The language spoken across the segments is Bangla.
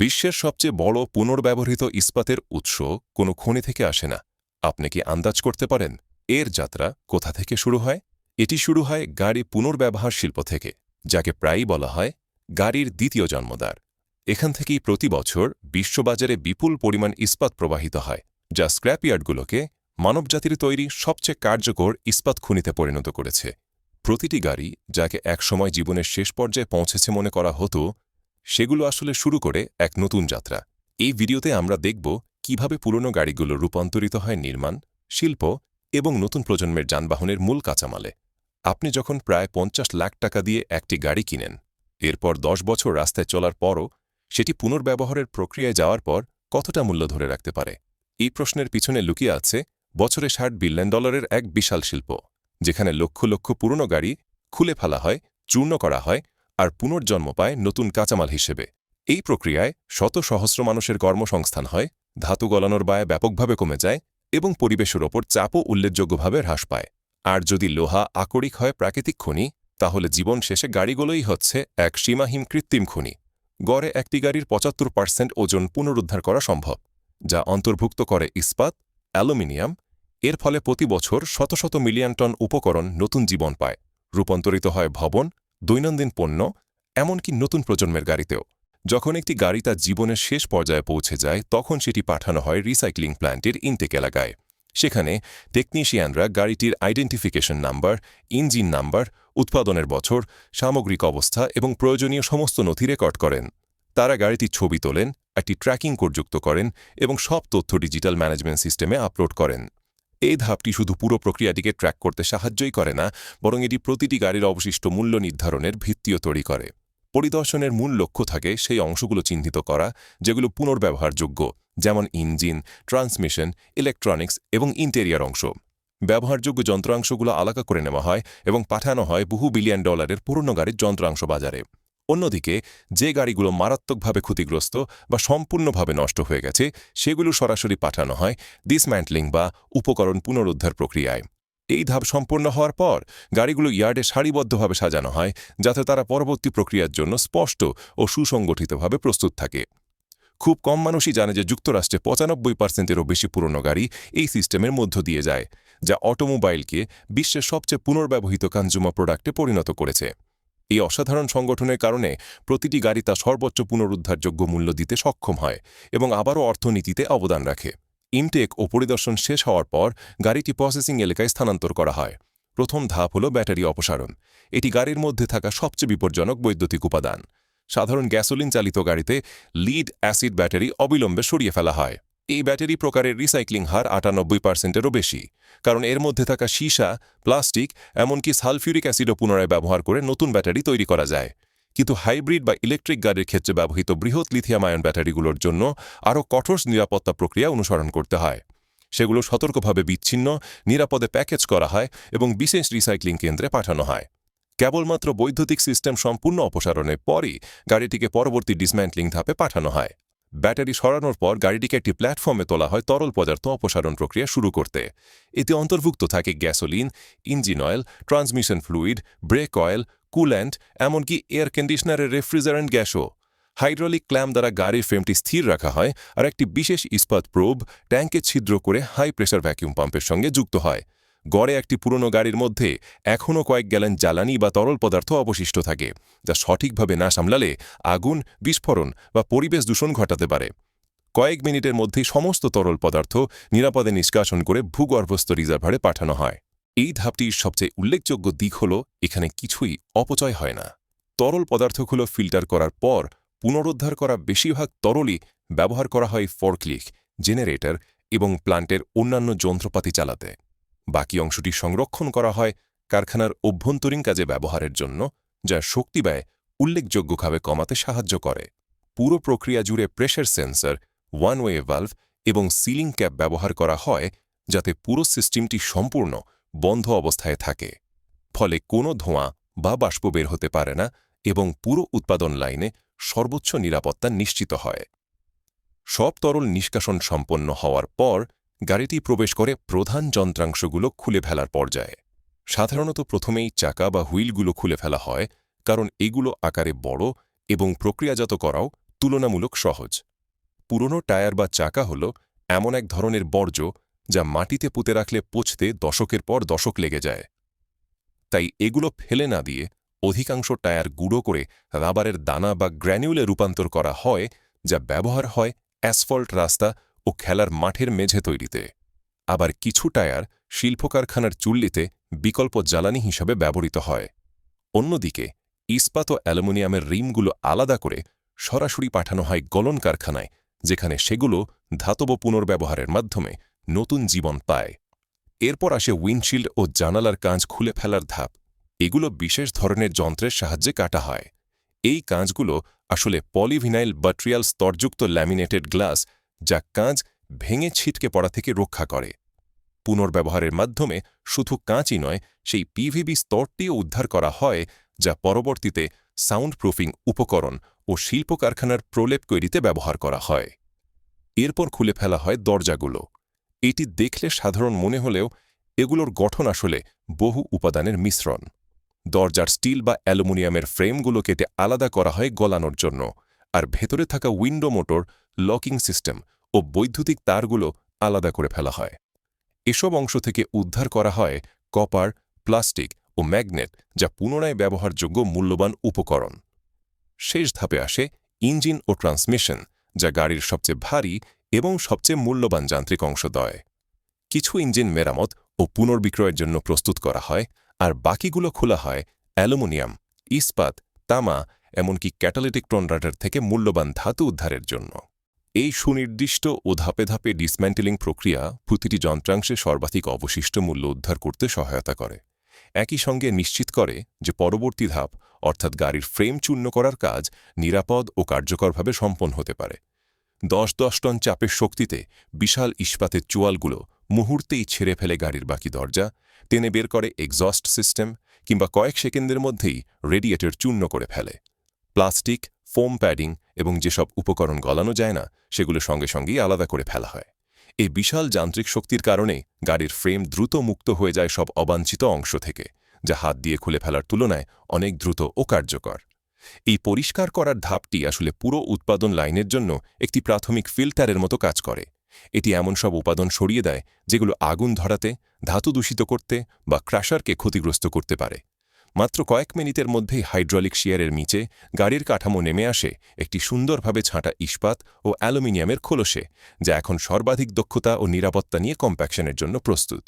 বিশ্বের সবচেয়ে বড় পুনর্ব্যবহৃত ইস্পাতের উৎস কোনো খনি থেকে আসে না। আপনি কি আন্দাজ করতে পারেন এর যাত্রা কোথা থেকে শুরু হয়? এটি শুরু হয় গাড়ি পুনর্ব্যবহার শিল্প থেকে, যাকে প্রায়ই বলা হয় গাড়ির দ্বিতীয় জন্মদার এখান থেকেই প্রতি বছর বিশ্ববাজারে বিপুল পরিমাণ ইস্পাত প্রবাহিত হয়, যা স্ক্র্যাপইয়ার্ডগুলোকে মানবজাতির তৈরি সবচেয়ে কার্যকর ইস্পাত খুনিতে পরিণত করেছে। প্রতিটি গাড়ি যাকে একসময় জীবনের শেষ পর্যায়ে পৌঁছেছে মনে করা হতো সেগুলো আসলে শুরু করে এক নতুন যাত্রা। এই ভিডিওতে আমরা দেখব কীভাবে পুরনো গাড়িগুলো রূপান্তরিত হয় নির্মাণ, শিল্প এবং নতুন প্রজন্মের যানবাহনের মূল কাঁচামালে। আপনি যখন প্রায় পঞ্চাশ লাখ টাকা দিয়ে একটি গাড়ি কিনেন, এরপর দশ বছর রাস্তায় চলার পরও সেটি পুনর্ব্যবহারের প্রক্রিয়ায় যাওয়ার পর কতটা মূল্য ধরে রাখতে পারে? এই প্রশ্নের পিছনে লুকিয়ে আছে বছরে ষাট বিলিয়ন ডলারের এক বিশাল শিল্প, যেখানে লক্ষ লক্ষ পুরনো গাড়ি খুলে ফেলা হয়, চূর্ণ করা হয় আর পুনর্জন্ম পায় নতুন কাঁচামাল হিসেবে। এই প্রক্রিয়ায় শত সহস্র মানুষের কর্মসংস্থান হয়, ধাতু গলানোর ব্যয় ব্যাপকভাবে কমে যায় এবং পরিবেশের ওপর চাপও উল্লেখযোগ্যভাবে হ্রাস পায়। আর যদি লোহা আকরিক হয় প্রাকৃতিক খনি, তাহলে জীবন শেষে গাড়িগুলোই হচ্ছে এক সীমাহীন কৃত্রিম খনি। গড়ে একটি গাড়ির পঁচাত্তর পার্সেন্ট ওজন পুনরুদ্ধার করা সম্ভব, যা অন্তর্ভুক্ত করে ইস্পাত, অ্যালুমিনিয়াম। এর ফলে প্রতি বছর শত শত মিলিয়ন টন উপকরণ নতুন জীবন পায়। রূপান্তরিত হয় ভবন দৈনন্দিন পণ্য, এমনকি নতুন প্রজন্মের গাড়িতেও। যখন একটি গাড়ি তার জীবনের শেষ পর্যায়ে পৌঁছে যায়, তখন সেটি পাঠানো হয় রিসাইক্লিং প্ল্যান্টের ইনটেক এলাকায়। সেখানে টেকনিশিয়ানরা গাড়িটির আইডেন্টিফিকেশন নাম্বার, ইঞ্জিন নাম্বার, উৎপাদনের বছর, সামগ্রিক অবস্থা এবং প্রয়োজনীয় সমস্ত নথি রেকর্ড করেন। তারা গাড়িটির ছবি তোলেন, একটি ট্র্যাকিং কোড যুক্ত করেন এবং সব তথ্য ডিজিটাল ম্যানেজমেন্ট সিস্টেমে আপলোড করেন। এই ধাপটি শুধু পুরো প্রক্রিয়াটিকে ট্র্যাক করতে সাহায্যই করে না, বরং এটি প্রতিটি গাড়ির অবশিষ্ট মূল্য নির্ধারণের ভিত্তিও তৈরি করে। পরিদর্শনের মূল লক্ষ্য থাকে সেই অংশগুলো চিহ্নিত করা, যেগুলো পুনর্ব্যবহারযোগ্য, যেমন ইঞ্জিন, ট্রান্সমিশন, ইলেকট্রনিক্স এবং ইন্টেরিয়ার অংশ। ব্যবহারযোগ্য যন্ত্রাংশগুলো আলাদা করে নেওয়া হয় এবং পাঠানো হয় বহু বিলিয়ন ডলারের পুরনো গাড়ির যন্ত্রাংশ বাজারে। অন্যদিকে, যে গাড়িগুলো মারাত্মকভাবে ক্ষতিগ্রস্ত বা সম্পূর্ণভাবে নষ্ট হয়ে গেছে, সেগুলো সরাসরি পাঠানো হয় ডিসম্যান্টলিং বা উপকরণ পুনরুদ্ধার প্রক্রিয়ায়। এই ধাপ সম্পন্ন হওয়ার পর, গাড়িগুলো ইয়ার্ডে সারিবদ্ধভাবে সাজানো হয়, যাতে তারা পরবর্তী প্রক্রিয়ার জন্য স্পষ্ট ও সুসংগঠিতভাবে প্রস্তুত থাকে। খুব কম মানুষই জানে যে যুক্তরাষ্ট্রে পঁচানব্বই পার্সেন্টেরও বেশি পুরনো গাড়ি এই সিস্টেমের মধ্য দিয়ে যায়, যা অটোমোবাইলকে বিশ্বের সবচেয়ে পুনর্ব্যবহৃত কনজুমার প্রোডাক্টে পরিণত করেছে। এই অসাধারণ সংগঠনের কারণে প্রতিটি গাড়ি তা সর্বোচ্চ পুনরুদ্ধারযোগ্য মূল্য দিতে সক্ষম হয় এবং আবারও অর্থনীতিতে অবদান রাখে। ইনটেক ও পরিদর্শন শেষ হওয়ার পর গাড়িটি প্রসেসিং এলাকায় স্থানান্তর করা হয়। প্রথম ধাপ হল ব্যাটারি অপসারণ। এটি গাড়ির মধ্যে থাকা সবচেয়ে বিপজ্জনক বৈদ্যুতিক উপাদান। সাধারণ গ্যাসোলিন চালিত গাড়িতে লিড অ্যাসিড ব্যাটারি অবিলম্বে সরিয়ে ফেলা হয়। এই ব্যাটারি প্রকারের রিসাইক্লিং হার আটানব্বই পার্সেন্টেরও বেশি, কারণ এর মধ্যে থাকা সীসা, প্লাস্টিক, এমনকি সালফিউরিক অ্যাসিডও পুনরায় ব্যবহার করে নতুন ব্যাটারি তৈরি করা যায়। কিন্তু হাইব্রিড বা ইলেকট্রিক গাড়ির ক্ষেত্রে ব্যবহৃত বৃহৎ লিথিয়াম আয়ন ব্যাটারিগুলোর জন্য আরও কঠোর নিরাপত্তা প্রক্রিয়া অনুসরণ করতে হয়। সেগুলো সতর্কভাবে বিচ্ছিন্ন, নিরাপদে প্যাকেজ করা হয় এবং বিশেষ রিসাইক্লিং কেন্দ্রে পাঠানো হয়। কেবলমাত্র বৈদ্যুতিক সিস্টেম সম্পূর্ণ অপসারণের পরই গাড়িটিকে পরবর্তী ডিসম্যান্টলিং ধাপে পাঠানো হয়। ব্যাটারি সরানোর পর গাড়িটিকে একটি প্ল্যাটফর্মে তোলা হয় তরল পদার্থ অপসারণ প্রক্রিয়া শুরু করতে। এতে অন্তর্ভুক্ত থাকে gasoline, engine oil, transmission fluid, brake oil, coolant, এমনকি এয়ার কন্ডিশনারের রেফ্রিজারেন্ট গ্যাসও। হাইড্রোলিক ক্ল্যাম দ্বারা গাড়ির ফ্রেমটি স্থির রাখা হয় আর একটি বিশেষ ইস্পাত প্রোব ট্যাঙ্কে ছিদ্র করে হাই প্রেশার ভ্যাকিউম পাম্পের সঙ্গে যুক্ত হয়। গড়ে একটি পুরনো গাড়ির মধ্যে এখনও কয়েক গ্যালেন জ্বালানি বা তরল পদার্থ অবশিষ্ট থাকে, যা সঠিকভাবে না সামলালে আগুন, বিস্ফোরণ বা পরিবেশ দূষণ ঘটাতে পারে। কয়েক মিনিটের মধ্যেই সমস্ত তরল পদার্থ নিরাপদে নিষ্কাশন করে ভূগর্ভস্থ রিজার্ভারে পাঠানো হয়। এই ধাপটির সবচেয়ে উল্লেখযোগ্য দিক হল, এখানে কিছুই অপচয় হয় না। তরল পদার্থগুলো ফিল্টার করার পর পুনরুদ্ধার করা বেশিরভাগ তরলই ব্যবহার করা হয় ফর্কলিক, জেনারেটর এবং প্লান্টের অন্যান্য যন্ত্রপাতি চালাতে। বাকি অংশটি সংরক্ষণ করা হয় কারখানার অভ্যন্তরীণ কাজে ব্যবহারের জন্য, যা শক্তি ব্যয় উল্লেখযোগ্যভাবে কমাতে সাহায্য করে। পুরো প্রক্রিয়া জুড়ে pressure sensor one way valve এবং সিলিং ক্যাপ ব্যবহার করা হয়, যাতে পুরো সিস্টেমটি সম্পূর্ণ বন্ধ অবস্থায় থাকে। ফলে কোনো ধোঁয়া বা বাষ্প বের হতে পারে না এবং পুরো উৎপাদন লাইনে সর্বোচ্চ নিরাপত্তা নিশ্চিত হয়। সব তরল নিষ্কাশন সম্পন্ন হওয়ার পর গাড়িটি প্রবেশ করে প্রধান যন্ত্রাংশগুলো খুলে ফেলার পর্যায়ে। সাধারণত প্রথমেই চাকা বা হুইলগুলো খুলে ফেলা হয়, কারণ এগুলো আকারে বড় এবং প্রক্রিয়াজাত করাও তুলনামূলক সহজ। পুরনো টায়ার বা চাকা হল এমন এক ধরনের বর্জ্য যা মাটিতে পুঁতে রাখলে পচতে দশকের পর দশক লেগে যায়। তাই এগুলো ফেলে না দিয়ে অধিকাংশ টায়ার গুঁড়ো করে রাবারের দানা বা গ্র্যানিউলে রূপান্তর করা হয়, যা ব্যবহার হয় অ্যাসফল্ট রাস্তা ও খেলার মাঠের মেঝে তৈরিতে। আবার কিছু টায়ার শিল্প কারখানার চুল্লিতে বিকল্প জ্বালানি হিসাবে ব্যবহৃত হয়। অন্যদিকে, ইস্পাত ও অ্যালুমিনিয়ামের রিমগুলো আলাদা করে সরাসরি পাঠানো হয় গলন কারখানায়, যেখানে সেগুলো ধাতব পুনর্ব্যবহারের মাধ্যমে নতুন জীবন পায়। এরপর আসে উইন্ডশিল্ড ও জানালার কাঁচ খুলে ফেলার ধাপ। এগুলো বিশেষ ধরনের যন্ত্রের সাহায্যে কাটা হয়। এই কাঁচগুলো আসলে পলিভিনাইল বাট্রিয়াল স্তরযুক্ত ল্যামিনেটেড গ্লাস যা কাঁচ ভেঙে ছিটকে পড়া থেকে রক্ষা করে। পুনর্ব্যবহারের মাধ্যমে শুধু কাঁচই নয়, সেই পিভিবি স্তরটিও উদ্ধার করা হয়, যা পরবর্তীতে সাউন্ড প্রুফিং উপকরণ ও শিল্প কারখানার প্রলেপ তৈরিতে ব্যবহার করা হয়। এরপর খুলে ফেলা হয় দরজাগুলো। এটি দেখলে সাধারণ মনে হলেও এগুলোর গঠন আসলে বহু উপাদানের মিশ্রণ। দরজার স্টিল বা অ্যালুমিনিয়ামের ফ্রেমগুলো কেটে আলাদা করা হয় গলানোর জন্য, আর ভেতরে থাকা উইন্ডো মোটর লকিং সিস্টেম ও বৈদ্যুতিক তারগুলো আলাদা করে ফেলা হয়। এসব অংশ থেকে উদ্ধার করা হয় কপার, প্লাস্টিক ও ম্যাগনেট, যা পুনরায় ব্যবহারযোগ্য মূল্যবান উপকরণ। শেষ ধাপে আসে ইঞ্জিন ও ট্রান্সমিশন, যা গাড়ির সবচেয়ে ভারী এবং সবচেয়ে মূল্যবান যান্ত্রিক অংশ দয়। কিছু ইঞ্জিন মেরামত ও পুনর্বিক্রয়ের জন্য প্রস্তুত করা হয়, আর বাকিগুলো খোলা হয় অ্যালুমিনিয়াম, ইস্পাত, তামা, এমনকি ক্যাটালিটিক প্রনরাটার থেকে মূল্যবান ধাতু উদ্ধারের জন্য। এই সুনির্দিষ্ট ও ধাপে ধাপে ডিসম্যান্টেলিং প্রক্রিয়া প্রতিটি যন্ত্রাংশে সর্বাধিক অবশিষ্ট মূল্য উদ্ধার করতে সহায়তা করে। একই সঙ্গে নিশ্চিত করে যে পরবর্তী ধাপ, অর্থাৎ গাড়ির ফ্রেম চূর্ণ করার কাজ, নিরাপদ ও কার্যকরভাবে সম্পন্ন হতে পারে। দশ দশ টন চাপের শক্তিতে বিশাল ইস্পাতের চোয়ালগুলো মুহূর্তেই ছেড়ে ফেলে গাড়ির বাকি দরজা, টেনে বের করে এক্সস্ট সিস্টেম কিংবা কয়েক সেকেন্ডের মধ্যেই রেডিয়েটর চূর্ণ করে ফেলে। প্লাস্টিক ফোম প্যাডিং এবং যেসব উপকরণ গলানো যায় না, সেগুলো সঙ্গে সঙ্গেই আলাদা করে ফেলা হয়। এই বিশাল যান্ত্রিক শক্তির কারণে গাড়ির ফ্রেম দ্রুত মুক্ত হয়ে যায় সব অবাঞ্ছিত অংশ থেকে, যা হাত দিয়ে খুলে ফেলার তুলনায় অনেক দ্রুত ও কার্যকর। এই পরিষ্কার করার ধাপটি আসলে পুরো উৎপাদন লাইনের জন্য একটি প্রাথমিক ফিল্টারের মতো কাজ করে। এটি এমন সব উপাদান সরিয়ে দেয় যেগুলো আগুন ধরাতে, ধাতু দূষিত করতে বা ক্রাশারকে ক্ষতিগ্রস্ত করতে পারে। মাত্র কয়েক মিনিটের মধ্যেই হাইড্রলিক শিয়ারের নিচে গাড়ির কাঠামো নেমে আসে একটি সুন্দরভাবে ছাঁটা ইস্পাত ও অ্যালুমিনিয়ামের খোলসে, যা এখন সর্বাধিক দক্ষতা ও নিরাপত্তা নিয়ে কম্প্যাকশনের জন্য প্রস্তুত।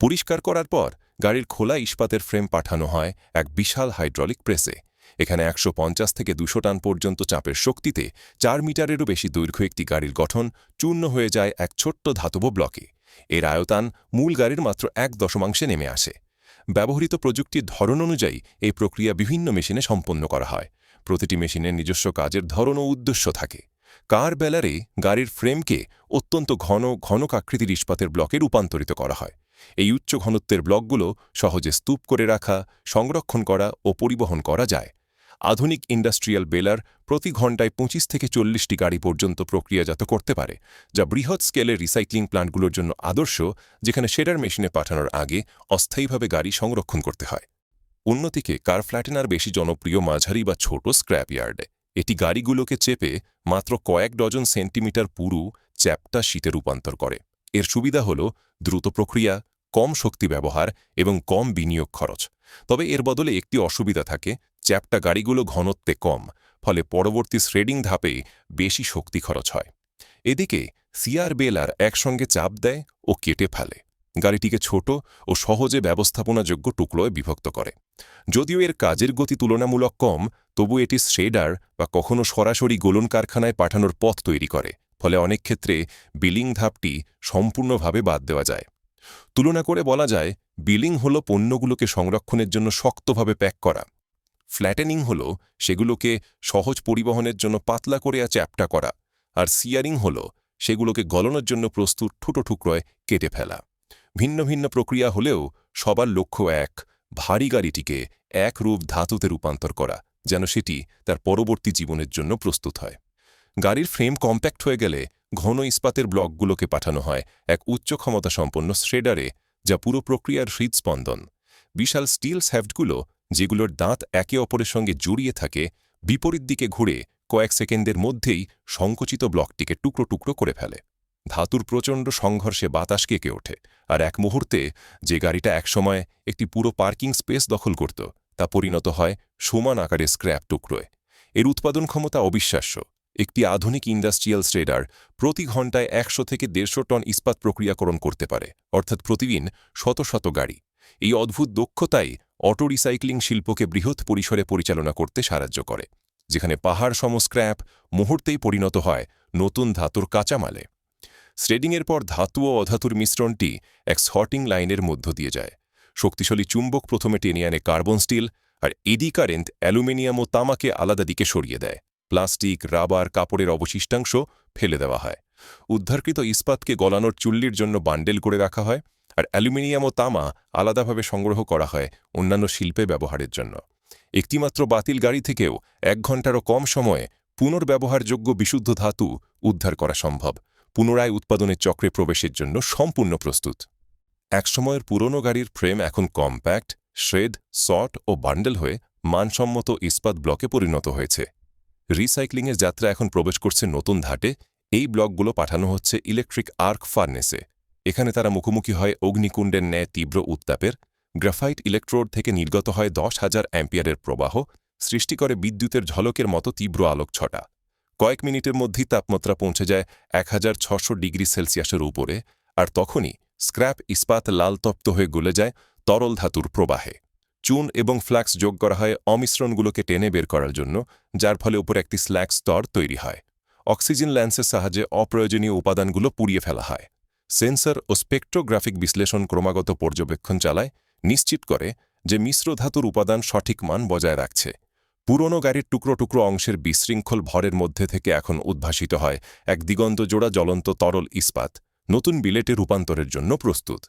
পরিষ্কার করার পর গাড়ির খোলা ইস্পাতের ফ্রেম পাঠানো হয় এক বিশাল হাইড্রলিক প্রেসে। এখানে একশো পঞ্চাশ থেকে দুশো টান পর্যন্ত চাপের শক্তিতে চার মিটারেরও বেশি দৈর্ঘ্য একটি গাড়ির গঠন চূর্ণ হয়ে যায় এক ছোট্ট ধাতব ব্লকে। এর আয়তান মূল গাড়ির মাত্র এক দশমাংশে নেমে আসে। ব্যবহৃত প্রযুক্তির ধরন অনুযায়ী এই প্রক্রিয়া বিভিন্ন মেশিনে সম্পন্ন করা হয়। প্রতিটি মেশিনের নিজস্ব কাজের ধরন ও উদ্দেশ্য থাকে। কার বেলারে গাড়ির ফ্রেমকে অত্যন্ত ঘন, ঘনকাকৃতির ইস্পাতের ব্লকে রূপান্তরিত করা হয়। এই উচ্চ ঘনত্বের ব্লকগুলো সহজে স্তূপ করে রাখা, সংরক্ষণ করা ও পরিবহন করা যায়। আধুনিক ইন্ডাস্ট্রিয়াল বেলার প্রতি ঘণ্টায় পঁচিশ থেকে চল্লিশটি গাড়ি পর্যন্ত প্রক্রিয়াজাত করতে পারে, যা বৃহৎ স্কেলের রিসাইক্লিং প্ল্যান্টগুলোর জন্য আদর্শ, যেখানে শেডার মেশিনে পাঠানোর আগে অস্থায়ীভাবে গাড়ি সংরক্ষণ করতে হয়। অন্যদিকে, কার ফ্ল্যাটেনার বেশি জনপ্রিয় মাঝারি বা ছোট স্ক্র্যাপ ইয়ার্ডে এটি গাড়িগুলোকে চেপে মাত্র কয়েক ডজন সেন্টিমিটার পুরু, চ্যাপটা শীতে রূপান্তর করে। এর সুবিধা হল দ্রুত প্রক্রিয়া, কম শক্তি ব্যবহার এবং কম বিনিয়োগ খরচ। তবে এর বদলে একটি অসুবিধা থাকে চ্যাপটা গাড়িগুলো ঘনত্বে কম, ফলে পরবর্তী শ্রেডিং ধাপে বেশি শক্তি খরচ হয়। এদিকে সিআর বেলার একসঙ্গে চাপ দেয় ও কেটে ফেলে। গাড়িটিকে ছোট ও সহজে ব্যবস্থাপনাযোগ্য টুকরোয় বিভক্ত করে। যদিও এর কাজের গতি তুলনামূলক কম, তবু এটি শ্রেডার বা কখনও সরাসরি গোলন কারখানায় পাঠানোর পথ তৈরি করে, ফলে অনেক ক্ষেত্রে বিলিং ধাপটি সম্পূর্ণভাবে বাদ দেওয়া যায়। তুলনা করে বলা যায়, বিলিং হল পণ্যগুলোকে সংরক্ষণের জন্য শক্তভাবে প্যাক করা। ফ্ল্যাটেনিং হল সেগুলোকে সহজ পরিবহনের জন্য পাতলা করে চ্যাপটা করা, আর সিয়ারিং হল সেগুলোকে গলনের জন্য প্রস্তুত ঠুটো টুকরোয় কেটে ফেলা। ভিন্ন ভিন্ন প্রক্রিয়া হলেও সবার লক্ষ্য এক, ভারী গাড়িটিকে এক রূপ ধাতুতে রূপান্তর করা, যেন সেটি তার পরবর্তী জীবনের জন্য প্রস্তুত হয়। গাড়ির ফ্রেম কম্প্যাক্ট হয়ে গেলে ঘন ইস্পাতের ব্লকগুলোকে পাঠানো হয় এক উচ্চ ক্ষমতা সম্পন্ন শ্রেডারে যা পুরো প্রক্রিয়ার হৃদস্পন্দন। বিশাল স্টিল স্যাফটগুলো যেগুলোর দাঁত একে অপরের সঙ্গে জড়িয়ে থাকে, বিপরীত দিকে ঘুরে কয়েক সেকেন্ডের মধ্যেই সংকুচিত ব্লকটিকে টুকরো টুকরো করে ফেলে। ধাতুর প্রচণ্ড সংঘর্ষে বাতাস কেঁকে ওঠে, আর এক মুহূর্তে যে গাড়িটা একসময় একটি পুরো পার্কিং স্পেস দখল করত, তা পরিণত হয় সমান আকারে স্ক্র্যাপ টুকরোয়। এর উৎপাদন ক্ষমতা অবিশ্বাস্য। একটি আধুনিক ইন্ডাস্ট্রিয়াল স্ট্রেডার প্রতি ঘন্টায় একশো থেকে দেড়শো টন ইস্পাত প্রক্রিয়াকরণ করতে পারে, অর্থাৎ প্রতিদিন শত শত গাড়ি। এই অদ্ভুত দক্ষতাই অটো রিসাইক্লিং শিল্পকে বৃহৎ পরিসরে পরিচালনা করতে সাহায্য করে, যেখানে পাহাড় সম স্ক্র্যাপ মুহূর্তেই পরিণত হয় নতুন ধাতুর কাঁচামালে। শ্রেডিংয়ের পর ধাতু ও অধাতুর মিশ্রণটি এক সর্টিং লাইনের মধ্য দিয়ে যায়। শক্তিশালী চুম্বক প্রথমে টেনে আনে কার্বন স্টিল আর এডি কারেন্ট অ্যালুমিনিয়াম ও তামাকে আলাদা দিকে সরিয়ে দেয়। প্লাস্টিক, রাবার, কাপড়ের অবশিষ্টাংশ ফেলে দেওয়া হয়। উদ্ধারকৃত ইস্পাতকে গলানোর চুল্লির জন্য বান্ডেল করে রাখা হয়। আর অ্যালুমিনিয়াম ও তামা আলাদাভাবে সংগ্রহ করা হয় অন্যান্য শিল্পে ব্যবহারের জন্য। একটিমাত্র বাতিল গাড়ি থেকেও এক ঘন্টারও কম সময়ে পুনর্ব্যবহারযোগ্য বিশুদ্ধ ধাতু উদ্ধার করা সম্ভব। পুনরায় উৎপাদনের চক্রে প্রবেশের জন্য সম্পূর্ণ প্রস্তুত। একসময়ের পুরনো গাড়ির ফ্রেম এখন কম্প্যাক্ট শ্রেড সট ও বান্ডেল হয়ে মানসম্মত ইস্পাত ব্লকে পরিণত হয়েছে। রিসাইক্লিংয়ের যাত্রা এখন প্রবেশ করছে নতুন ধাটে। এই ব্লকগুলো পাঠানো হচ্ছে ইলেকট্রিক আর্ক ফার্নেসে। এখানে তারা মুখোমুখি হয় অগ্নিকুণ্ডের ন্যায় তীব্র উত্তাপের। গ্রাফাইট ইলেকট্রোড থেকে নির্গত হয় দশ হাজার অ্যাম্পিয়ারের প্রবাহ, সৃষ্টি করে বিদ্যুতের ঝলকের মতো তীব্র আলোক ছটা কয়েক মিনিটের মধ্যেই তাপমাত্রা পৌঁছে যায় এক ডিগ্রি সেলসিয়াসের উপরে, আর তখনই স্ক্র্যাপ ইস্পাত লালতপ্ত হয়ে গলে যায় তরল ধাতুর প্রবাহে। চুন এবং ফ্ল্যাক্স যোগ করা হয় অমিশ্রণগুলোকে টেনে বের করার জন্য, যার ফলে উপর একটি স্ল্যাক স্তর তৈরি হয়। অক্সিজেন ল্যান্সের সাহায্যে অপ্রয়োজনীয় উপাদানগুলো পুড়িয়ে ফেলা হয়। সেন্সর ও স্পেকট্রোগ্রাফিক বিশ্লেষণ ক্রমাগত পর্যবেক্ষণ চালায়, নিশ্চিত করে যে মিশ্র ধাতুর উপাদান সঠিক মান বজায় রাখছে। পুরনো গাড়ির টুকরো টুকরো অংশের বিশৃঙ্খল ভরের মধ্যে থেকে এখন উদ্ভাসিত হয় এক দিগন্ত জোড়া জ্বলন্ত তরল ইস্পাত, নতুন বিলেটে রূপান্তরের জন্য প্রস্তুত।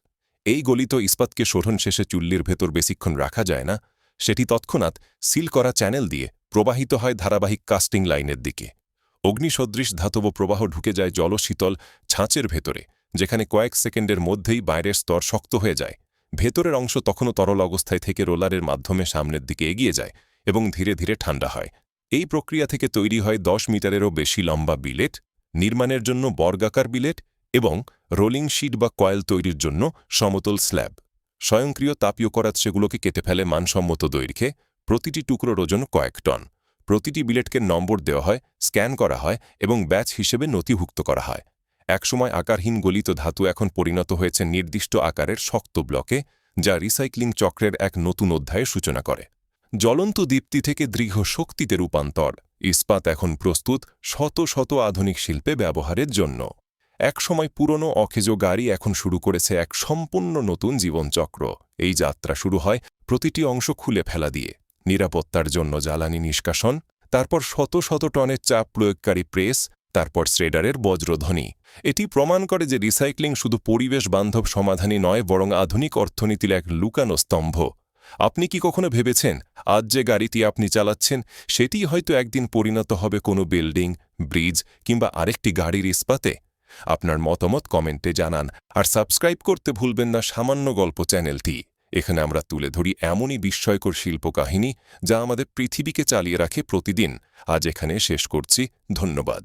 এই গলিত ইস্পাতকে শোধন শেষে চুল্লির ভেতর বেশিক্ষণ রাখা যায় না, সেটি তৎক্ষণাৎ সিল করা চ্যানেল দিয়ে প্রবাহিত হয় ধারাবাহিক কাস্টিং লাইনের দিকে। অগ্নিসদৃশ ধাতব প্রবাহ ঢুকে যায় জলশীতল ছাঁচের ভেতরে যেখানে কয়েক সেকেন্ডের মধ্যেই বাইরের স্তর শক্ত হয়ে যায়। ভেতরের অংশ তখনও তরল অবস্থায় থেকে রোলারের মাধ্যমে সামনের দিকে এগিয়ে যায় এবং ধীরে ধীরে ঠান্ডা হয়। এই প্রক্রিয়া থেকে তৈরি হয় দশ মিটারেরও বেশি লম্বা বিলেট, নির্মাণের জন্য বর্গাকার বিলেট এবং রোলিং শিট বা কয়েল তৈরির জন্য সমতল স্ল্যাব। স্বয়ংক্রিয় তাপীয় করাত সেগুলোকে কেটে ফেলে মানসম্মত দৈর্ঘ্যে প্রতিটি টুকরোর ওজন কয়েক টন। প্রতিটি বিলেটকে নম্বর দেওয়া হয়, স্ক্যান করা হয় এবং ব্যাচ হিসেবে নথিভুক্ত করা হয়। একসময় আকারহীন গলিত ধাতু এখন পরিণত হয়েছে নির্দিষ্ট আকারের শক্ত ব্লকে, যা রিসাইক্লিং চক্রের এক নতুন অধ্যায়ের সূচনা করে। জ্বলন্ত দীপ্তি থেকে দৃঢ় শক্তিতে রূপান্তর। ইস্পাত এখন প্রস্তুত শত শত আধুনিক শিল্পে ব্যবহারের জন্য। একসময় পুরনো অখেজ গাড়ি এখন শুরু করেছে এক সম্পূর্ণ নতুন জীবনচক্র। এই যাত্রা শুরু হয় প্রতিটি অংশ খুলে ফেলা দিয়ে। নিরাপত্তার জন্য জ্বালানি নিষ্কাশন, তারপর শত শত টনের চাপ প্রয়োগকারী প্রেস তারপর শ্রেডারের বজ্রধ্বনি। এটি প্রমাণ করে যে রিসাইক্লিং শুধু পরিবেশ বান্ধব সমাধানই নয়, বরং আধুনিক অর্থনীতির এক লুকানো স্তম্ভ। আপনি কি কখনো ভেবেছেন, আজ যে গাড়িটি আপনি চালাচ্ছেন, সেটি হয়তো একদিন পরিণত হবে কোনো বিল্ডিং, ব্রিজ, কিংবা আরেকটি গাড়ির ইস্পাতে? আপনার মতামত কমেন্টে জানান, আর সাবস্ক্রাইব করতে ভুলবেন না সামান্য গল্প চ্যানেলটি। এখানে আমরা তুলে ধরি এমনই বিস্ময়কর শিল্পকাহিনী, যা আমাদের পৃথিবীকে চালিয়ে রাখে প্রতিদিন। আজ এখানে শেষ করছি, ধন্যবাদ।